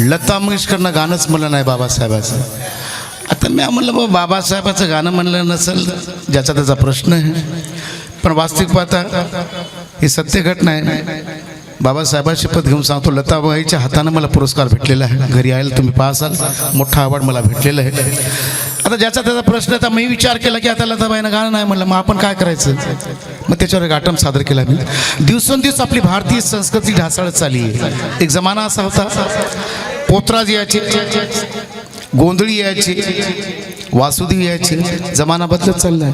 लता मंगेशकरनं गाणंच म्हणलं नाही बाबासाहेबाचं. आता मी म्हणलं बाबा बाबासाहेबाचं गाणं म्हणलं नसेल ज्याचा त्याचा प्रश्न आहे. पण वास्तविक पाहता ही सत्य घटना आहे. बाबासाहेबांची पद घेऊन सांगतो लताबाईच्या हातानं मला पुरस्कार भेटलेला आहे. घरी यायला तुम्ही पाहसाल. मोठा अवॉर्ड मला भेटलेला आहे. आता ज्याचा त्याचा प्रश्न आता मी विचार केला की आता लताबाईनं गाणं नाही म्हणलं मग आपण काय करायचं? मग त्याच्यावर एक आटम सादर केला मी. दिवसेंदिवस आपली भारतीय संस्कृती ढासळत चालली आहे. एक जमाना असा होता. पोत्राज यायचे गोंधळी यायचे वासुदेव यायचे. जमाना बदलत चाललाय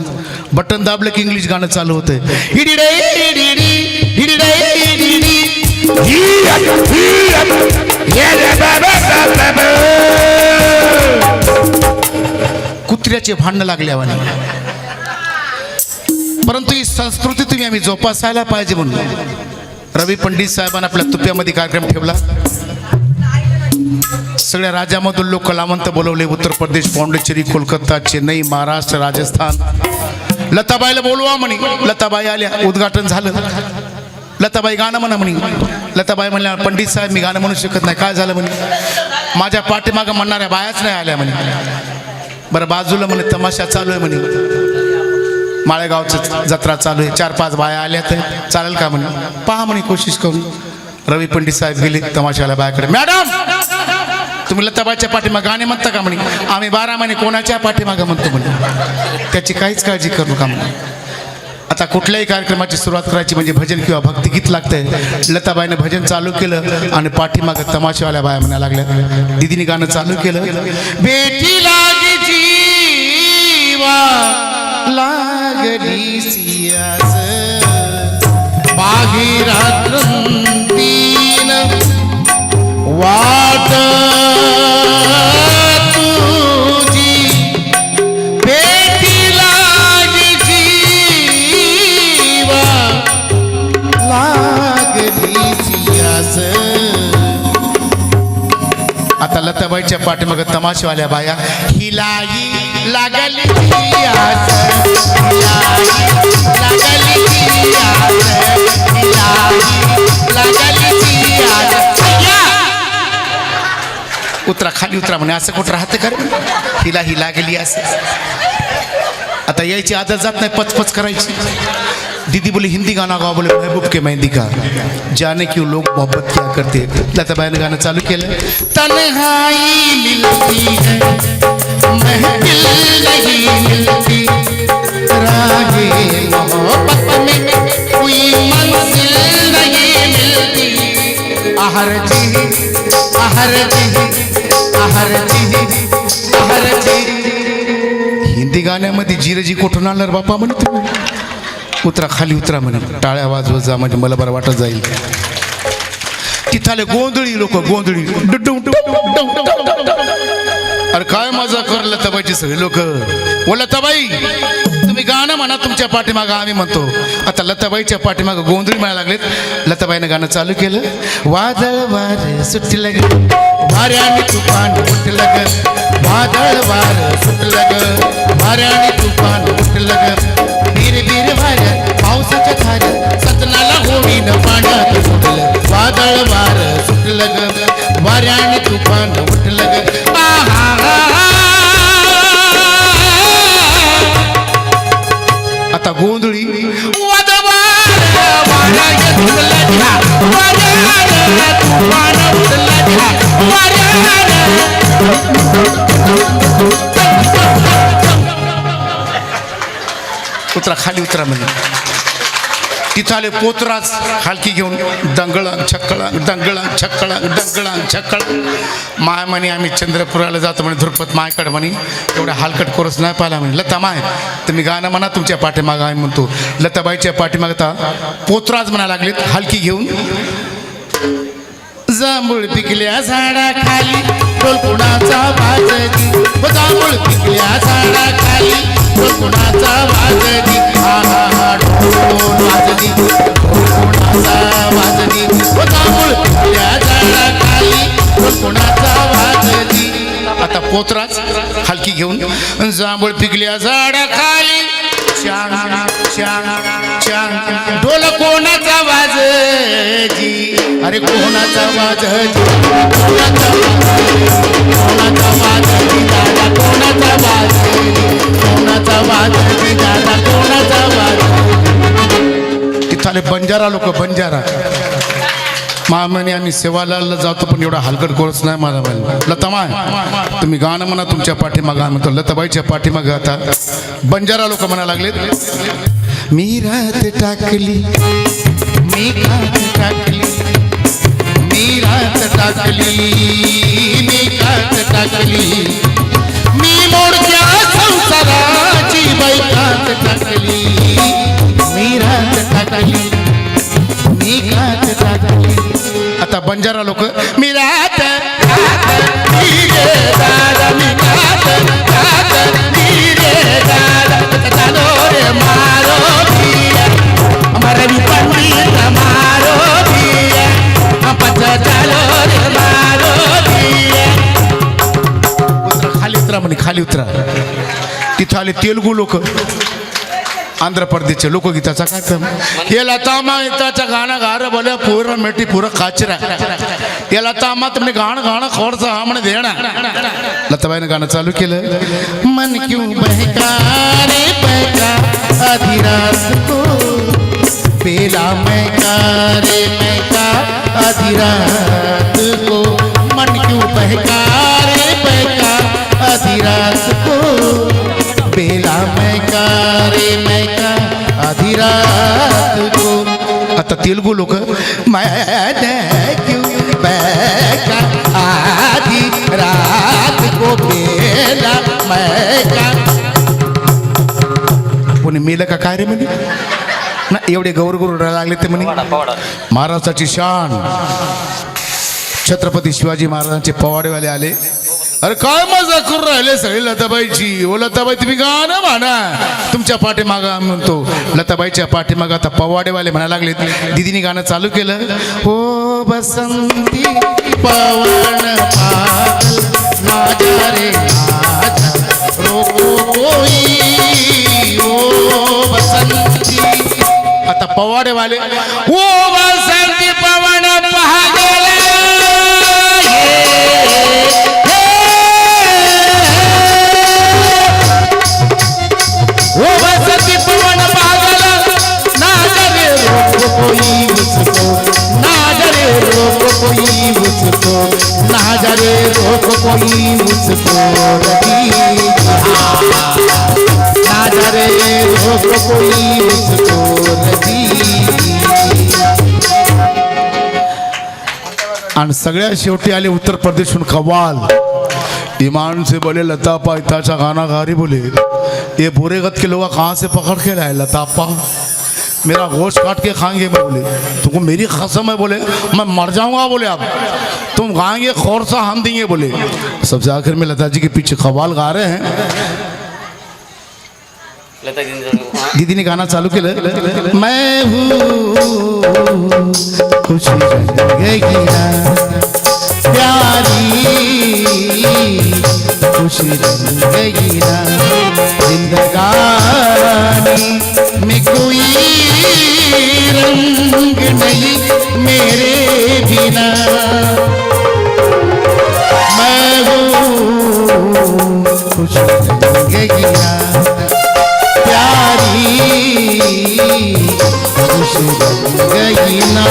बटन दाबलं की इंग्लिश गाणं चालू होतंय. हिडिडे, हिडिडी, कुत्र्याचे भांडणं लागल्यावाने परंतु ही संस्कृती तुम्ही आम्ही जोपासायला पाहिजे म्हणून. रवी पंडित साहेबांना आपल्या तुप्यामध्ये कार्यक्रम ठेवला. सगळ्या राज्यामधून लोक कलावंत बोलवले. उत्तर प्रदेश पाँडेचेरी कोलकाता चेन्नई महाराष्ट्र राजस्थान. लताबाईला बोलवा म्हणे. लताबाई आल्या. उद्घाटन झालं. लताबाई गाणं म्हणा म्हणे. लताबाई म्हणल्या पंडित साहेब मी गाणं म्हणू शकत नाही. काय झालं म्हणे? माझ्या पाठीमागं म्हणणाऱ्या बायाच नाही आल्या म्हणे. बरं बाजूला म्हणे तमाशा चालू आहे म्हणे. माळेगावचं जत्रा चालू आहे. चार पाच बाया आल्या तर चालेल का म्हणे? पहा म्हणे कोशिश करून. रवी पंडित साहेब गेले तमाशाला बायाकडे मॅडम! तुम्ही लताबाईच्या पाठीमागं गाणे म्हणता का म्हणे? आम्ही बारा महिने कोणाच्या पाठीमागं म्हणतो म्हणे? त्याची काहीच काळजी करू का म्हणे. आता कुठल्याही कार्यक्रमाची सुरुवात करायची म्हणजे भजन किंवा भक्तिगीत लागतंय. लताबाईनं भजन चालू केलं आणि पाठीमागं तमाशावाल्या बाया म्हणायला लागल्या. दिदीने गाणं चालू केलं. बेटी लागी जीवा लागली सियास बाहिरात्रंदीन वाट तुझी भेटी लागी जीवा. लागली सियास आता लताबाईच्या पाठीमाग तमाशवाल्या बाया. हिलाई लागली जियास, लागली लागली उतरा खाली उतरा म्हणे असं कुठं राहतं कर हिला ही लागली असं आता यायची आदत जात नाही, पचपच करायची. दीदी बोली, हिंदी गाना गाओ बोले, महबूब के मेहंदी का? जाने क्यों लोग मोहब्बत क्या करते हैं? लताबाईने गाना चालू तन्हाई मिलती है, महफिल नहीं मिलती राहे मोहब्बत में कोई मंजिल नहीं मिलती। आहर जी आहर जी आहर जी आहर जी गाण्यामध्ये जिरजी कुठून आणलं बापा म्हणे तुम्ही उतरा खाली उतरा म्हणे. टाळ्या वाजवत जा म्हणजे मला बरं वाटत जाईल. तिथाले गोंधळी लोक गोंधळी. अरे काय मजा कर लताबाईची सगळे लोक. बोला तबाई. तुम्ही गाणं म्हणा तुमच्या पाठीमागं आम्ही म्हणतो. आता लताबाईच्या पाठीमागं गोंधळी म्हणायला लागलेत. लताबाईनं गाणं चालू केलं. वादळ वार सुटलं ग. वाऱ्याने तुफान उठलं ग. वादळ वार सुटलं ग. वाऱ्याने उतरा खाली उतरा म्हणे तिथं आले पोतराज खालकी घेऊन दंगळांग छक्कळांग दंगळांग छक्कळांग दंगळांग छक्कळ. माय म्हणे आम्ही चंद्रपुराला जातो म्हणे ध्रुपद मायकड म्हणे. एवढा हलकट कोरस नाही पाहिला म्हणे. लता माय तुम्ही गाणं म्हणा तुमच्या पाठीमागं आम्ही म्हणतो. लताबाईच्या पाठीमागं आता पोतराज म्हणा लागलेत हलकी घेऊन. जांभूळ पिकल्या झाडाखाली ढोल कुणाचा जांभूळ पिकल्या झाडाखाली. ढोल कोणाचा वाजली आहा हा ढोल वाजली कोणाचा वाजली हो तांबूळ. त्या झाडाखाली कोणाचा वाजली आता पोत्राच हलकी घेऊन. जांभूळ पिकल्या झाडाखाली. छान छान छान ढोल कोणाचा वाजली अरे कोणाचा वाजली कोणाचा वाजली कोणाचा वाज कोणाचा वाजली आले बंजारा लोक बंजारा. मामने आम्ही सेवालालला जातो पण एवढा हलकट कोर्स नाही मला माहिती लतामाय तुम्ही गाणं म्हणा तुमच्या पाठीमागं आम्ही म्हणतो लताबाईच्या पाठीमागं आता. बंजारा लोक म्हणा लागलेत मी रात टाकली मी कात टाकली मी रात टाकली मी कात टाकली मी मोडक्या संसाराची बैठात टाकली मी रात टाकली मी टाकली आता बंजारा लोक मी रात खाली उतरा म्हणे खाली उतरा. तिथं आले तेलगू लोक. आंध्र प्रदेशचे लोकगीताचा कार्यक्रम. हे लतामा इताचं गाणं गार बोले पूर्ण मेटी पूर्ण काचरा. हे लतामा तुम्ही गाणं गाणं खोडचं हा म्हणे देणार. लताबाईनं गाणं चालू केलं. मन क्यों बहका रे बहका आधी रात को? पेला मैं का रे मैं का? आधी रात को मन क्यों बहका रे बहका आधी रात को? तेलगू लोक. आधी रात को कोणी मेलं का काय रे म्हणे? ना एवढे गौर गौर लागले ते म्हणे. महाराष्ट्राची शान. छत्रपती शिवाजी महाराजांचे पवाडेवाले आले. अरे काय मजा करून राहिले सगळे लताबाईची? ओ लताबाई तुम्ही गाणं म्हणा. तुमच्या पाठीमागं म्हणतो लताबाईच्या पाठीमागं आता पवाडेवाले म्हणा लागले दिदीने गाणं चालू केलं. हो बसंती पवन माझ्या रे ओ बसंती. आता पवाडेवाले ओ बस रोक मुझको रही ना रोक कोई मुझको रही आणि सगळ्या शेवटी आले उत्तर प्रदेशहून कवाल इमान से बोले लतापा इताचा गाना घारी बोले. ये बुरेगत के लोग कहाँ से पकड़ के लाए लतापा? मेरा गोश्त काट के खाएँगे मैं बोले। तुमको मेरी कसम है बोले। मैं मर जाऊँगा बोले आप। तुम गाएँगे खौर सा हम देंगे बोले। सबसे आखिर में लता जी के पीछे कवाल गा रहे हैं। दीदी ने गाना चालू केलं मैं हूँ खुशी रंगीला प्यारी खुशी रंगीला जिंदगानी में कोई रंग नहीं मेरे बिना। मैं हूँ खुश रंगीला प्यारी खुश गई ना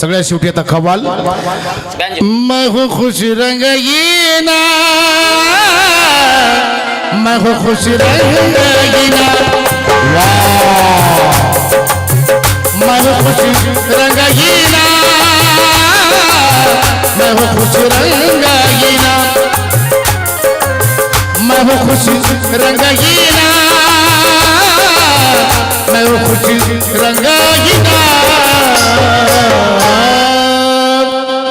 सगळ्या शेवटी आता कवाल गांजे मैं हूँ खुश रंगीना मैं हूँ खुश रंगीना वाह मैं खुश रंगीना मैं खुश रंगीना मैं खुश रंगीना मैं खुश रंगीना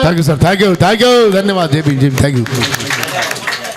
thank you sir thank you thank you धन्यवाद भीम जय थैंक यू